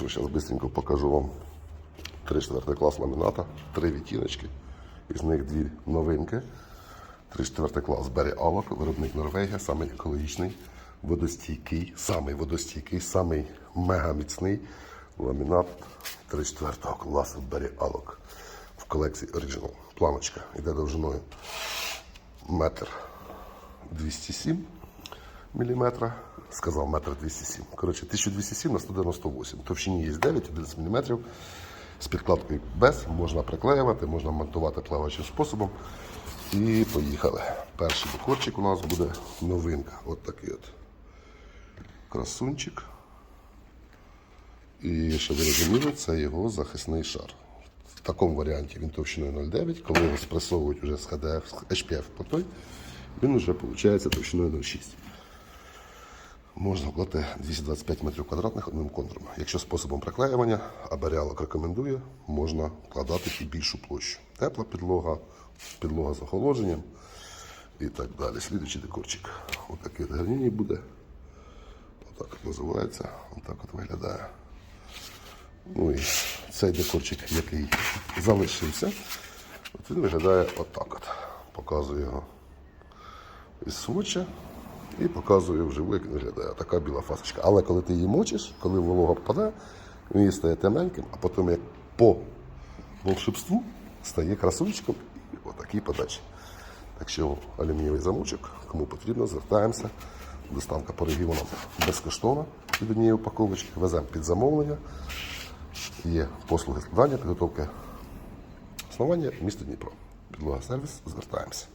Зараз швидко покажу вам 3-4 клас ламіната, три відтіночки, із них дві новинки. 3-4 клас Бере Алок, виробник Норвегія, самий екологічний, водостійкий, самий водостійкий, самий мегаміцний ламінат 3-4 класу Бере Алок в колекції Original. Планочка йде довжиною метр 207 мм. Сказав метр 207. Коротше, 1207 на 198. Товщині є 9-11 мм. З підкладкою без можна приклеювати, можна монтувати плаваючим способом. І поїхали. Перший декорчик у нас буде новинка. От такий от красунчик. І щоб ви розуміли, це його захисний шар. В такому варіанті він товщиною 0,9. Коли його спресовують вже з HPF по той, він вже виходить товщиною 0,6. Можна вклати 225 метрів квадратних одним контуром. Якщо способом приклеювання, а Беріалок рекомендує, можна вкладати і більшу площу. Тепла підлога, підлога з охолодженням і так далі. Слідуючий декорчик. Отакий от гарніній буде. Отак от називається. Отак от виглядає. Ну і цей декорчик, який залишився, от він виглядає отак от. Показую його із сводча і показую вживу, як виглядає. Така біла фасочка. Але коли ти її мочиш, коли волога впаде, він її стає темненьким, а потім як по волшебству стає красунчиком і отакій подачі. Так що алюмінієвий замочок, кому потрібно, звертаємося. Доставка по регіонам безкоштовна від однієї упаковочки. Веземо під замовлення. Є послуги складання, підготовки основання місто Дніпро. Підлога сервіс, звертаємося.